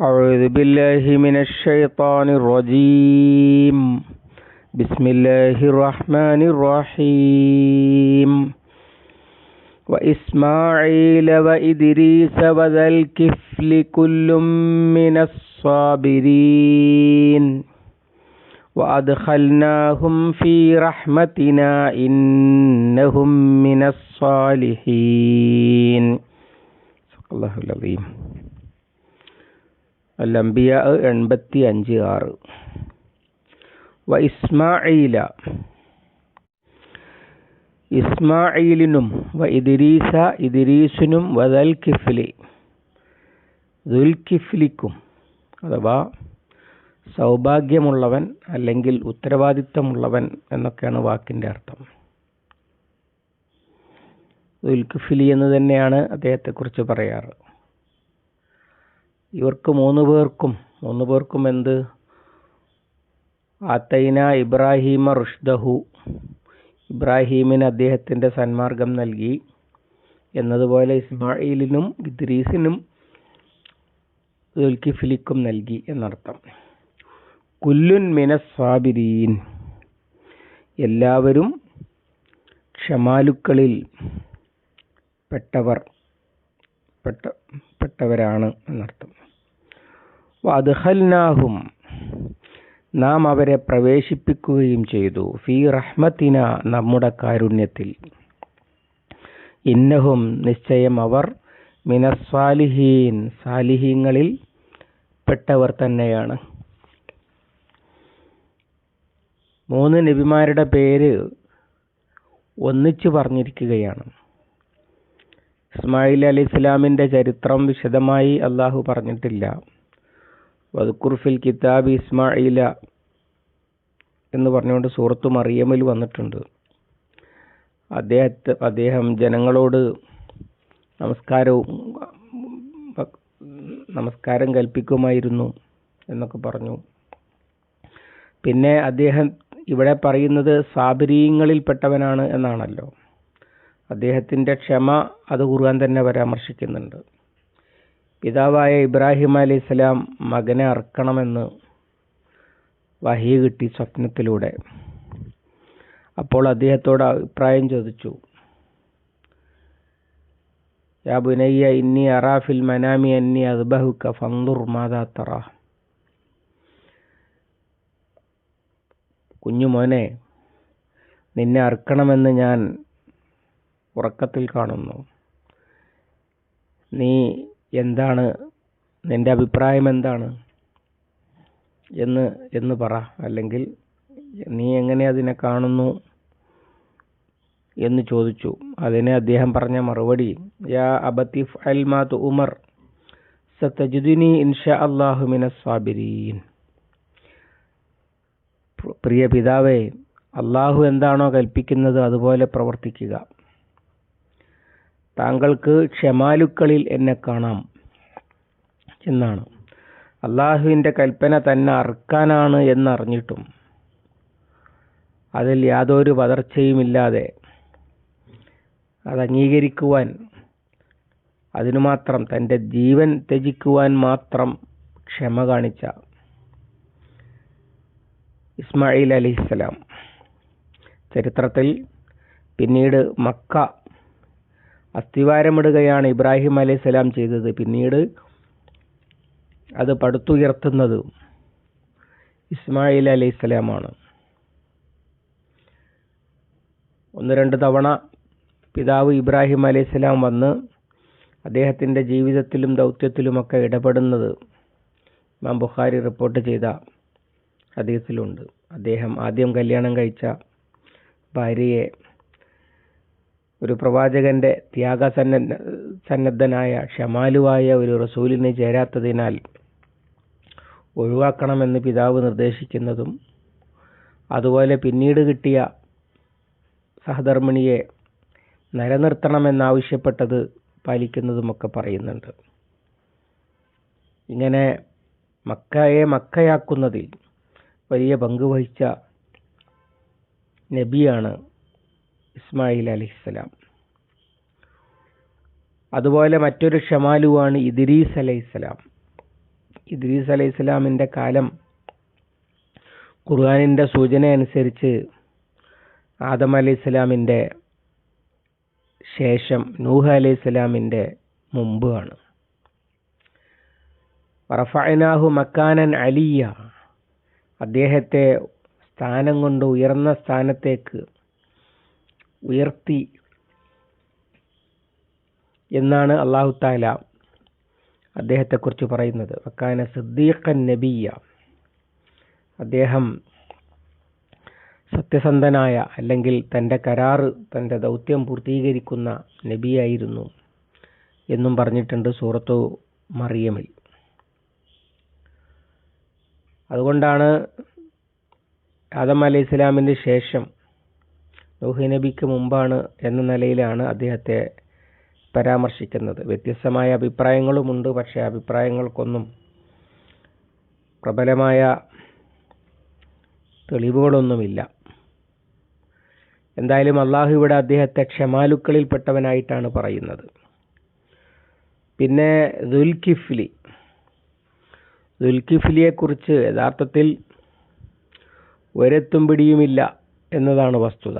أعوذ بالله من الشيطان الرجيم. بسم الله الرحمن الرحيم. وإسماعيل وإدريس وذا الكفل كل من الصابرين. وأدخلناهم في رحمتنا إنهم من الصالحين. صدق الله العظيم. അല്ലംബിയ എൺപത്തി അഞ്ച് ആറ്. വ ഇസ്മായില ഇസ്മായിലിനും വ ഇദിരീസ ഇദിരീസിനും വ ദൽകിഫ്ലി. ദുൽകിഫ്ലിക്കും അഥവാ സൗഭാഗ്യമുള്ളവൻ അല്ലെങ്കിൽ ഉത്തരവാദിത്തമുള്ളവൻ എന്നൊക്കെയാണ് വാക്കിന്റെ അർത്ഥം. ദുൽകിഫ്ലി എന്ന് തന്നെയാണ് അദ്ദേഹത്തെക്കുറിച്ച് പറയാറ്. ഇവർക്ക് മൂന്ന് പേർക്കും മൂന്ന് പേർക്കും എന്ത്? ആത്തൈന ഇബ്രാഹീമ റുഷ്ദഹു. ഇബ്രാഹീമിന് അദ്ദേഹത്തിന്റെ സന്മാർഗം നൽകി. എന്നതുപോലെ ഇസ്മായിലിനും ഇദ്രീസിനും ദുൽക്കിഫിലിക്കും നൽകി എന്നർത്ഥം. കുല്ലുൻ മിനസ്വാബിരീൻ എല്ലാവരും ക്ഷമാലുക്കളിൽ പെട്ടവർ പെട്ട പെട്ടവരാണ് എന്നർത്ഥം. വദ്ഹൽനാഹും നാം അവരെ പ്രവേശിപ്പിക്കുകയും ചെയ്തു. ഫി റഹ്മത്തിന നമ്മുടെ കാരുണ്യത്തിൽ. ഇന്നഹും നിശ്ചയം അവർ മിനസ്വാലിഹീൻ സാലിഹീങ്ങളിൽ പെട്ടവർ തന്നെയാണ്. മൂന്ന് നബിമാരുടെ പേര് ഒന്നിച്ചു പറഞ്ഞിരിക്കുകയാണ്. ഇസ്മായിൽ അലി ഇസ്ലാമിന്റെ ചരിത്രം വിശദമായി അള്ളാഹു പറഞ്ഞിട്ടില്ല. വദുക്കുർഫിൽ കിതാബ് ഇസ്മായില എന്ന് പറഞ്ഞുകൊണ്ട് സൂറത്ത് മറിയമിൽ വന്നിട്ടുണ്ട്. അദ്ദേഹത്തെ അദ്ദേഹം ജനങ്ങളോട് നമസ്കാരവും നമസ്കാരം കൽപ്പിക്കുമായിരുന്നു എന്നൊക്കെ പറഞ്ഞു. പിന്നെ അദ്ദേഹം ഇവിടെ പറയുന്നത് സാബരീങ്ങളിൽപ്പെട്ടവനാണ് എന്നാണല്ലോ. അദ്ദേഹത്തിന്റെ ക്ഷമ അത് ഖുർആൻ തന്നെ പരാമർശിക്കുന്നുണ്ട്. പിതാവായ ഇബ്രാഹിം അലി ഇസ്ലാം മകനെ അറക്കണമെന്ന് വഹി കിട്ടി സ്വപ്നത്തിലൂടെ. അപ്പോൾ അദ്ദേഹത്തോട് അഭിപ്രായം ചോദിച്ചു. യാ ബുനയ്യ ഇന്നി അറാഫിൽ മനാമി അന്നി അദ്ബഹുക്ക ഫന്ദുർ മാതാ തറ. കുഞ്ഞുമോനെ നിന്നെ അറുക്കണമെന്ന് ഞാൻ ഉറക്കത്തിൽ കാണുന്നു. നീ എന്താണ് നിന്റെ അഭിപ്രായം എന്താണ്? എന്ന് എന്ന് പറ. അല്ലെങ്കിൽ നീ എങ്ങനെ അതിനെ കാണുന്നു എന്ന് ചോദിച്ചു. അതിന് അദ്ദേഹം പറഞ്ഞ മറുപടി യാ അബത്തിഫ് അൽ മാത് ഉമർ സത്തജുദിനി ഇൻഷാ അള്ളാഹുമിന സ്വാബിരീൻ പ്രിയ പിതാവേ അള്ളാഹു എന്താണോ കൽപ്പിക്കുന്നത് അതുപോലെ പ്രവർത്തിക്കുക. താങ്കൾക്ക് ക്ഷമാലുക്കളിൽ എന്നെ കാണാം എന്നാണ്. അള്ളാഹുവിന്റെ കൽപ്പന തന്നെ അറുക്കാനാണ് എന്നറിഞ്ഞിട്ടും അതിൽ യാതൊരു പതർച്ചയുമില്ലാതെ അത് അംഗീകരിക്കുവാൻ അതിനു മാത്രം തന്റെ ജീവൻ ത്യജിക്കുവാൻ മാത്രം ക്ഷമ കാണിച്ച ഇസ്മായിൽ അലിസ്സലാം ചരിത്രത്തിൽ പിന്നീട് മക്ക അസ്ഥിവാരമിടുകയാണ് ഇബ്രാഹിം അലൈഹി സ്വലാം ചെയ്തത്. പിന്നീട് അത് പടുത്തുയർത്തുന്നത് ഇസ്മായിൽ അലൈഹി സ്വലാമാണ് ഒന്ന് രണ്ട് തവണ പിതാവ് ഇബ്രാഹിം അലൈഹി സ്വലാം വന്ന് അദ്ദേഹത്തിന്റെ ജീവിതത്തിലും ദൗത്യത്തിലുമൊക്കെ ഇടപെടുന്നത് ഇമാം ബുഖാരി റിപ്പോർട്ട് ചെയ്ത ഹദീസിലുണ്ട്. അദ്ദേഹം ആദ്യം കല്യാണം കഴിച്ച ഭാര്യയെ ഒരു പ്രവാചകന്റെ ത്യാഗസന്ന സന്നദ്ധനായ ഷമാലുവായ ഒരു റസൂലിന് ചേരാത്തതിനാൽ ഒഴിവാക്കണമെന്ന് പിതാവ് നിർദ്ദേശിക്കുന്നതും അതുപോലെ പിന്നീട് കിട്ടിയ സഹധർമ്മിണിയെ നിലനിർത്തണമെന്നാവശ്യപ്പെട്ടത് പാലിക്കുന്നതുമൊക്കെ പറയുന്നുണ്ട്. ഇങ്ങനെ മക്കയെ മക്കയാക്കുന്നതിൽ വലിയ പങ്ക് വഹിച്ച നബിയാണ് ഇസ്മായിൽ അലൈഹിസ്സലാം അതുപോലെ മറ്റൊരു ഷമാലുവാണ് ഇദ്രീസ് അലൈഹിസ്സലാം ഇദ്രീസ് അലൈഹി ഇസ്ലാമിന്റെ കാലം ഖുർആാനിന്റെ സൂചന അനുസരിച്ച് ആദം അലൈഹി ഇസ്ലാമിന്റെ ശേഷം നൂഹ് അലൈഹി മുമ്പ് മുമ്പാണ് റഫഅനാഹു മക്കാനൻ അലിയ. അദ്ദേഹത്തെ സ്ഥാനം കൊണ്ട് ഉയർന്ന സ്ഥാനത്തേക്ക് ഉയർത്തി എന്നാണ് അള്ളാഹു താല അദ്ദേഹത്തെക്കുറിച്ച് പറയുന്നത്. വക്കാന സിദ്ദീഖൻ നബിയ. അദ്ദേഹം സത്യസന്ധനായ അല്ലെങ്കിൽ തന്റെ കരാറ് തന്റെ ദൗത്യം പൂർത്തീകരിക്കുന്ന നബിയായിരുന്നു എന്നും പറഞ്ഞിട്ടുണ്ട് സൂറത്തു മറിയമിൽ. അതുകൊണ്ടാണ് ആദം അലൈഹി ഇസ്ലാമിന് ശേഷം നൂഹ് നബിക്ക് മുമ്പാണ് എന്ന നിലയിലാണ് അദ്ദേഹത്തെ പരാമർശിക്കുന്നത്. വ്യത്യസ്തമായ അഭിപ്രായങ്ങളുമുണ്ട് പക്ഷേ അഭിപ്രായങ്ങൾക്കൊന്നും പ്രബലമായ തെളിവുകളൊന്നുമില്ല. എന്തായാലും അള്ളാഹു ഇവിടെ അദ്ദേഹത്തെ ക്ഷമാലുക്കളിൽപ്പെട്ടവനായിട്ടാണ് പറയുന്നത്. പിന്നെ ദുൽകിഫ്ലി ദുൽകിഫ്ലിയെക്കുറിച്ച് യഥാർത്ഥത്തിൽ ഒരെത്തും പിടിയുമില്ല എന്നതാണ് വസ്തുത.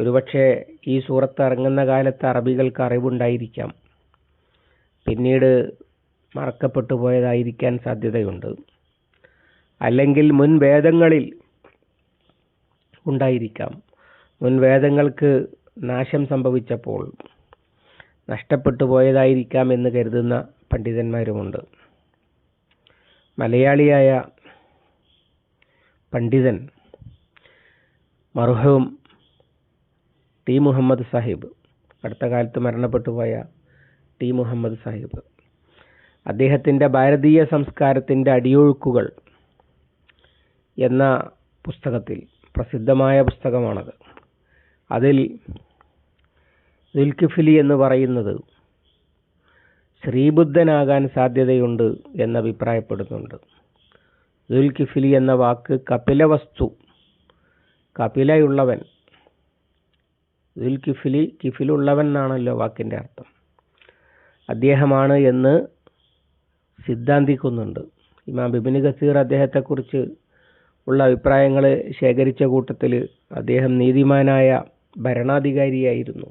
ഒരുപക്ഷെ ഈ സൂറത്ത് ഇറങ്ങുന്ന കാലത്ത് അറബികൾക്ക് അറിവുണ്ടായിരിക്കാം. പിന്നീട് മറക്കപ്പെട്ടു പോയതായിരിക്കാൻ സാധ്യതയുണ്ട്. അല്ലെങ്കിൽ മുൻ വേദങ്ങളിൽ ഉണ്ടായിരിക്കാം. മുൻ വേദങ്ങൾക്ക് നാശം സംഭവിച്ചപ്പോൾ നഷ്ടപ്പെട്ടു പോയതായിരിക്കാം എന്ന് കരുതുന്ന പണ്ഡിതന്മാരുമുണ്ട്. മലയാളിയായ പണ്ഡിതൻ മർഹൂം ടി മുഹമ്മദ് സാഹിബ്. അടുത്ത കാലത്ത് മരണപ്പെട്ടു പോയ ടി മുഹമ്മദ് സാഹിബ്. അദ്ദേഹത്തിന്റെ ഭാരതീയ സംസ്കാരത്തിന്റെ അടിയൊഴുക്കുകൾ എന്ന പുസ്തകത്തിൽ പ്രസിദ്ധമായ പുസ്തകമാണത്. അതിൽ ദുൽക്കിഫിലി എന്ന് പറയുന്നത് ശ്രീബുദ്ധനാകാൻ സാധ്യതയുണ്ട് എന്ന് അഭിപ്രായപ്പെടുന്നുണ്ട്. ദുൽക്കിഫിലി എന്ന വാക്ക് കപിലവസ്തു കപിലയുള്ളവൻ ദുൽകിഫിലി കിഫിലുള്ളവൻ എന്നാണല്ലോ വാക്കിന്റെ അർത്ഥം. അദ്ദേഹമാണ് എന്ന് സിദ്ധാന്തിക്കുന്നുണ്ട്. ഇമാം ബിബിന് ഗസീർ അദ്ദേഹത്തെക്കുറിച്ച് ഉള്ള അഭിപ്രായങ്ങൾ ശേഖരിച്ച കൂട്ടത്തിൽ അദ്ദേഹം നീതിമാനായ ഭരണാധികാരിയായിരുന്നു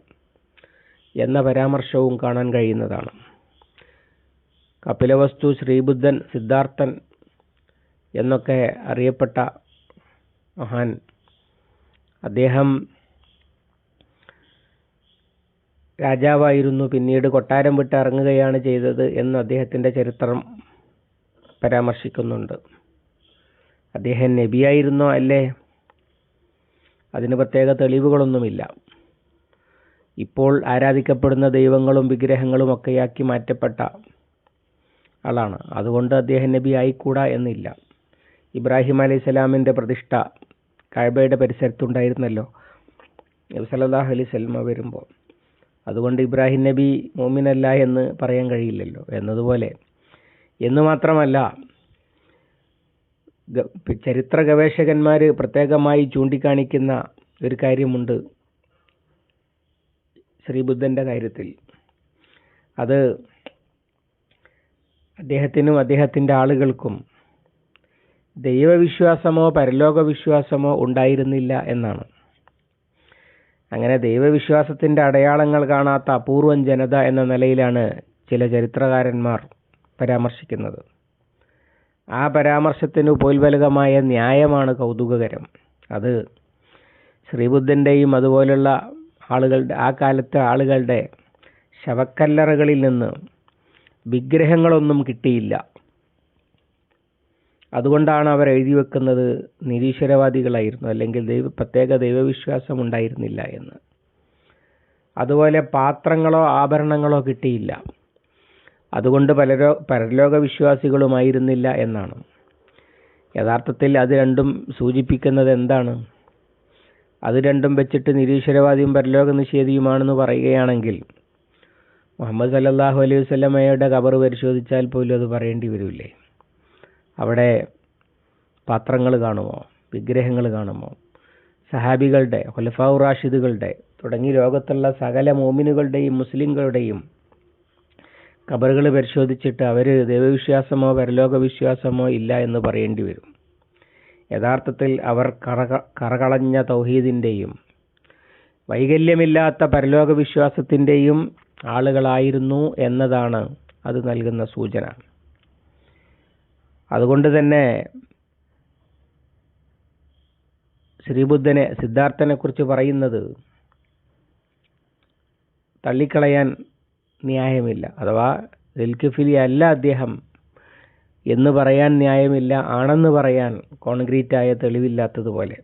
എന്ന പരാമർശവും കാണാൻ കഴിയുന്നതാണ്. കപിലവസ്തു ശ്രീബുദ്ധൻ സിദ്ധാർത്ഥൻ എന്നൊക്കെ അറിയപ്പെട്ട മഹാൻ. അദ്ദേഹം രാജാവായിരുന്നു. പിന്നീട് കൊട്ടാരം വിട്ട് ഇറങ്ങുകയാണ് ചെയ്തത് എന്ന് അദ്ദേഹത്തിന്റെ ചരിത്രം പരാമർശിക്കുന്നുണ്ട്. അദ്ദേഹം നബിയായിരുന്നോ അല്ലേ? അതിന് പ്രത്യേക തെളിവുകളൊന്നുമില്ല. ഇപ്പോൾ ആരാധിക്കപ്പെടുന്ന ദൈവങ്ങളും വിഗ്രഹങ്ങളും ഒക്കെയാക്കി മാറ്റപ്പെട്ട ആളാണ്. അതുകൊണ്ട് അദ്ദേഹം നബി ആയിക്കൂടാ എന്നില്ല. ഇബ്രാഹിം അലൈഹി സ്വലാമിന്റെ പ്രതിഷ്ഠ കഴബയുടെ പരിസരത്തുണ്ടായിരുന്നല്ലോ. നബി സല്ലല്ലാഹു അലൈഹി വരുമ്പോൾ. അതുകൊണ്ട് ഇബ്രാഹിം നബി മോമിനല്ല എന്ന് പറയാൻ കഴിയില്ലല്ലോ. എന്നതുപോലെ എന്ന് മാത്രമല്ല ചരിത്ര ഗവേഷകന്മാർ പ്രത്യേകമായി ചൂണ്ടിക്കാണിക്കുന്ന ഒരു കാര്യമുണ്ട് ശ്രീബുദ്ധന്റെ കാര്യത്തിൽ. അത് അദ്ദേഹത്തിനും അദ്ദേഹത്തിന്റെ ആളുകൾക്കും ദൈവവിശ്വാസമോ പരലോക വിശ്വാസമോ ഉണ്ടായിരുന്നില്ല എന്നാണ്. അങ്ങനെ ദൈവവിശ്വാസത്തിന്റെ അടയാളങ്ങൾ കാണാത്ത അപൂർവം ജനത എന്ന നിലയിലാണ് ചില ചരിത്രകാരന്മാർ പരാമർശിക്കുന്നത്. ആ പരാമർശത്തിന് പോൽവലകമായ ന്യായമാണ് കൗതുകകരം. അത് ശ്രീബുദ്ധന്റെയും അതുപോലുള്ള ആളുകളുടെ ആ കാലത്തെ ആളുകളുടെ ശവക്കല്ലറകളിൽ നിന്ന് വിഗ്രഹങ്ങളൊന്നും കിട്ടിയില്ല. അതുകൊണ്ടാണ് അവർ എഴുതി വെക്കുന്നത് നിരീശ്വരവാദികളായിരുന്നു അല്ലെങ്കിൽ ദൈവ പ്രത്യേക ദൈവവിശ്വാസം ഉണ്ടായിരുന്നില്ല എന്ന്. അതുപോലെ പാത്രങ്ങളോ ആഭരണങ്ങളോ കിട്ടിയില്ല. അതുകൊണ്ട് പലരോ പരലോക വിശ്വാസികളുമായിരുന്നില്ല എന്നാണ്. യഥാർത്ഥത്തിൽ അത് രണ്ടും സൂചിപ്പിക്കുന്നത് എന്താണ്? അത് രണ്ടും വെച്ചിട്ട് നിരീശ്വരവാദിയും പരലോക നിഷേധിയുമാണെന്ന് പറയുകയാണെങ്കിൽ മുഹമ്മദ് സല്ലാഹു അലൈഹി വസല്ലമയുടെ കബർ പരിശോധിച്ചാൽ പോലും അത് പറയേണ്ടി വരില്ലേ? അവിടെ പാത്രങ്ങൾ കാണുമോ? വിഗ്രഹങ്ങൾ കാണുമോ? സഹാബികളുടെ ഹുലഫാഉ റാഷിദുകളുടെ തുടങ്ങി ലോകത്തുള്ള സകല മോമിനുകളുടെയും മുസ്ലിങ്ങളുടെയും കബറുകൾ പരിശോധിച്ചിട്ട് അവർ ദൈവവിശ്വാസമോ പരലോക വിശ്വാസമോ ഇല്ല എന്ന് പറയേണ്ടി വരും. യഥാർത്ഥത്തിൽ അവർ കറക കറകളഞ്ഞ തൗഹീദിന്റെയും വൈകല്യമില്ലാത്ത പരലോക വിശ്വാസത്തിന്റെയും ആളുകളായിരുന്നു എന്നതാണ് അത് നൽകുന്ന സൂചന. അതുകൊണ്ട് തന്നെ ശ്രീബുദ്ധനെ സിദ്ധാർത്ഥനെ കുറിച്ച് പറയുന്നത് തള്ളിക്കളയാൻ ന്യായമില്ല. അഥവാ ദിൽക്കിഫിലി അല്ല അദ്ദേഹം എന്ന് പറയാൻ ന്യായമില്ല ആണെന്ന് പറയാൻ കോൺക്രീറ്റായ തെളിവില്ലാത്തതുപോലെ.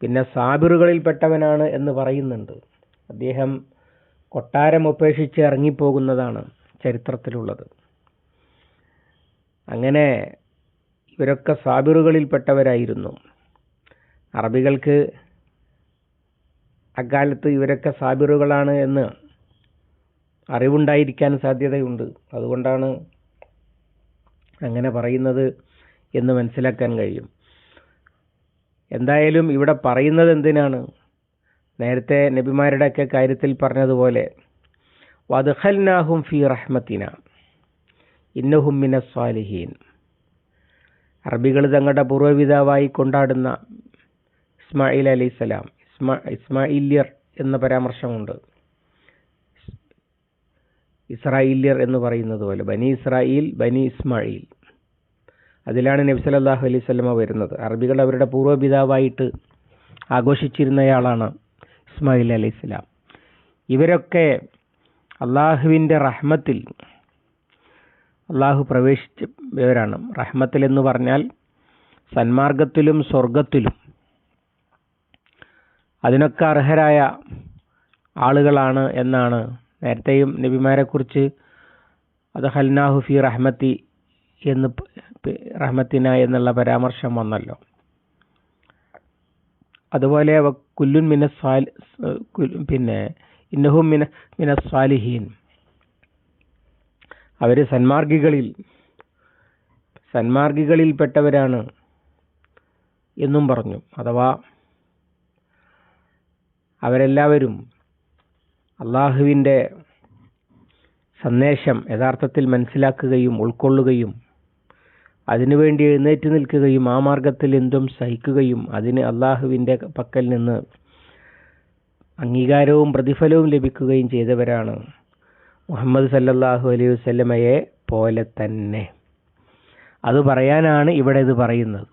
പിന്നെ സാബിറുകളിൽപ്പെട്ടവനാണ് എന്ന് പറയുന്നുണ്ട്. അദ്ദേഹം കൊട്ടാരം ഉപേക്ഷിച്ച് ഇറങ്ങിപ്പോകുന്നതാണ് ചരിത്രത്തിലുള്ളത്. അങ്ങനെ ഇവരൊക്കെ സാബിറുകളിൽപ്പെട്ടവരായിരുന്നു. അറബികൾക്ക് അക്കാലത്ത് ഇവരൊക്കെ സാബിറുകളാണ് എന്ന് അറിവുണ്ടായിരിക്കാൻ സാധ്യതയുണ്ട്. അതുകൊണ്ടാണ് അങ്ങനെ പറയുന്നത് എന്ന് മനസ്സിലാക്കാൻ കഴിയും. എന്തായാലും ഇവിടെ പറയുന്നത് എന്തിനാണ്? നേരത്തെ നബിമാരുടെയൊക്കെ കാര്യത്തിൽ പറഞ്ഞതുപോലെ വദ്ഹൽനാഹും ഫി റഹ്മത്തിന. ഇന്നഹും മിന സ്വാലിഹീൻ അറബികൾ തങ്ങളുടെ പൂർവപിതാവായി കൊണ്ടാടുന്ന ഇസ്മായിൽ അലൈഹിസ്സലാം ഇസ്മാ ഇസ്മായിലിയർ എന്ന പരാമർശമുണ്ട്. ഇസ്രായേല്യർ എന്ന് പറയുന്നത് പോലെ ബനി ഇസ്രായേൽ ബനി ഇസ്മായിൽ അതിലാണ് നബി സല്ലല്ലാഹു അലൈഹി സ്വലമ വരുന്നത്. അറബികൾ അവരുടെ പൂർവപിതാവായിട്ട് ആഘോഷിച്ചിരുന്നയാളാണ് ഇസ്മായിൽ അലൈഹി സ്വലാം. ഇവരൊക്കെ അള്ളാഹുവിന്റെ റഹ്മത്തിൽ അള്ളാഹു പ്രവേശിച്ചവരാണ് റഹ്മത്തിൽ എന്ന് പറഞ്ഞാൽ സന്മാർഗത്തിലും സ്വർഗത്തിലും അതിനൊക്കെ അർഹരായ ആളുകളാണ് എന്നാണ് നേരത്തെയും നബിമാരെക്കുറിച്ച് അത് ഹൽനാഹു ഫി റഹ്മത്തി എന്ന് റഹ്മത്തിന എന്നുള്ള പരാമർശം വന്നല്ലോ. അതുപോലെ കുല്ലുൻ മിനസ് പിന്നെ ഇന്നഹും മിന മിന സ്വാലിഹീൻ അവർ സന്മാർഗികളിൽ സന്മാർഗികളിൽപ്പെട്ടവരാണ് എന്നും പറഞ്ഞു. അഥവാ അവരെല്ലാവരും അള്ളാഹുവിന്റെ സന്ദേശം യഥാർത്ഥത്തിൽ മനസ്സിലാക്കുകയും ഉൾക്കൊള്ളുകയും അതിനുവേണ്ടി എഴുന്നേറ്റ് നിൽക്കുകയും ആ മാർഗത്തിൽ എന്തും സഹിക്കുകയും അതിന് അള്ളാഹുവിന്റെ പക്കൽ നിന്ന് അംഗീകാരവും പ്രതിഫലവും ലഭിക്കുകയും ചെയ്തവരാണ് മുഹമ്മദ് സല്ലല്ലാഹു അലൈഹി വസല്ലമയെ പോലെ തന്നെ. അത് പറയാനാണ് ഇവിടെ ഇത് പറയുന്നത്.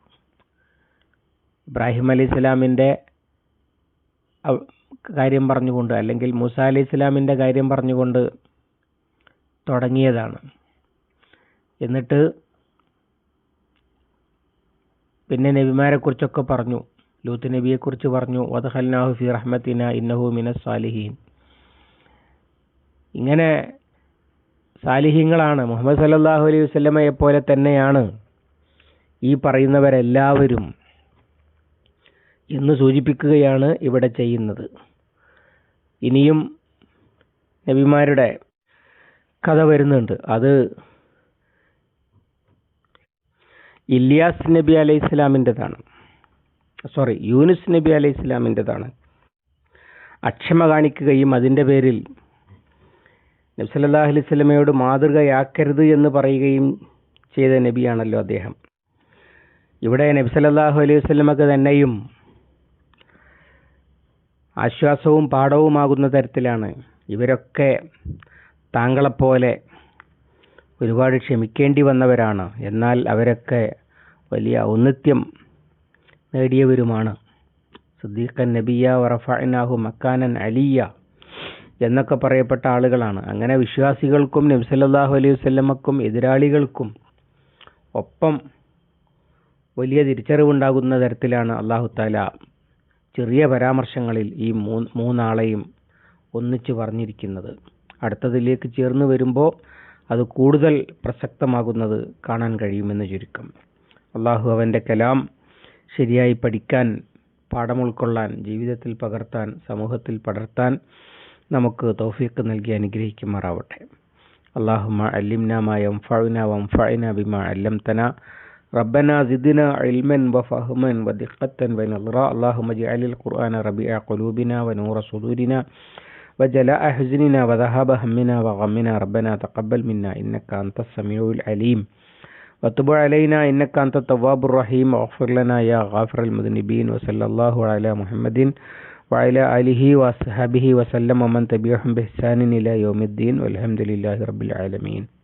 ഇബ്രാഹിം അലൈഹി സ്വലാമിന്റെ കാര്യം പറഞ്ഞുകൊണ്ട് അല്ലെങ്കിൽ മൂസ അലൈഹി സ്വലാമിന്റെ കാര്യം പറഞ്ഞുകൊണ്ട് തുടങ്ങിയതാണ്. എന്നിട്ട് പിന്നെ നബിമാരെക്കുറിച്ചൊക്കെ പറഞ്ഞു. ലൂത്ത് നബിയെക്കുറിച്ച് പറഞ്ഞു. വദഹൽനാഹു ഫി റഹ്മത്തിന ഇന്നഹു മിന സാലിഹീൻ. ഇങ്ങനെ സാലിഹ്യങ്ങളാണ്. മുഹമ്മദ് സല്ലാഹു അലൈഹി വസ്ലമയെ പോലെ തന്നെയാണ് ഈ പറയുന്നവരെല്ലാവരും എന്ന് സൂചിപ്പിക്കുകയാണ് ഇവിടെ ചെയ്യുന്നത്. ഇനിയും നബിമാരുടെ കഥ വരുന്നുണ്ട്. അത് ഇല്യാസ് നബി അലൈഹി ഇസ്ലാമിന്റെതാണ് സോറി യൂനുസ് നബി അലൈഹി ഇസ്ലാമിന്റെതാണ് അക്ഷമ കാണിക്കുകയും അതിന്റെ പേരിൽ നബി സല്ലല്ലാഹു അലൈഹി സ്വലമയോട് മാതൃകയാക്കരുത് എന്ന് പറയുകയും ചെയ്ത നബിയാണല്ലോ അദ്ദേഹം. ഇവിടെ നബി സല്ലല്ലാഹു അലൈഹി വസ്ലമക്ക് തന്നെയും ആശ്വാസവും പാഠവുമാകുന്ന തരത്തിലാണ് ഇവരൊക്കെ താങ്കളെപ്പോലെ ഒരുപാട് ക്ഷമിക്കേണ്ടി വന്നവരാണ്. എന്നാൽ അവരൊക്കെ വലിയ ഔന്നത്യം നേടിയവരുമാണ്. സുദ്ദീഖൻ നബിയ വറഫനാഹു മക്കാനൻ അലിയ എന്നൊക്കെ പറയപ്പെട്ട ആളുകളാണ്. അങ്ങനെ വിശ്വാസികൾക്കും നബ്സല്ലാഹു അലൈഹി വസല്ലമക്കും എതിരാളികൾക്കും ഒപ്പം വലിയ തിരിച്ചറിവുണ്ടാകുന്ന തരത്തിലാണ് അള്ളാഹു താല ചെറിയ പരാമർശങ്ങളിൽ ഈ മൂന്നാളെയും ഒന്നിച്ച് പറഞ്ഞിരിക്കുന്നത്. അടുത്തതിലേക്ക് ചേർന്ന് വരുമ്പോൾ അത് കൂടുതൽ പ്രസക്തമാകുന്നത് കാണാൻ കഴിയുമെന്ന് ചുരുക്കം. അള്ളാഹു അവന്റെ കലാം ശരിയായി പഠിക്കാൻ പാഠം ഉൾക്കൊള്ളാൻ ജീവിതത്തിൽ പകർത്താൻ സമൂഹത്തിൽ പടർത്താൻ നമുക്ക് തൗഫീഖ് നൽകി അനുഗ്രഹിക്കുമാറാവട്ടെ അള്ളാഹുമ അല്ലിംന മാ യംഫഉന വംഫഅന ബിമാ അല്ലംതന ربنا زدنا علما وفهما ودقة ونظرا اللهم اجعل القرآن ربيع قلوبنا ونور صدورنا وجلاء حزننا وذهاب همنا وغمنا ربنا تقبل منا إنك أنت السميع العليم وتب علينا إنك أنت التواب الرحيم واغفر لنا يا غافر المذنبين وصلى الله على محمد وعلى آله وأصحابه وسلم ومن تبعهم بإحسان إلى يوم الدين والحمد لله رب العالمين.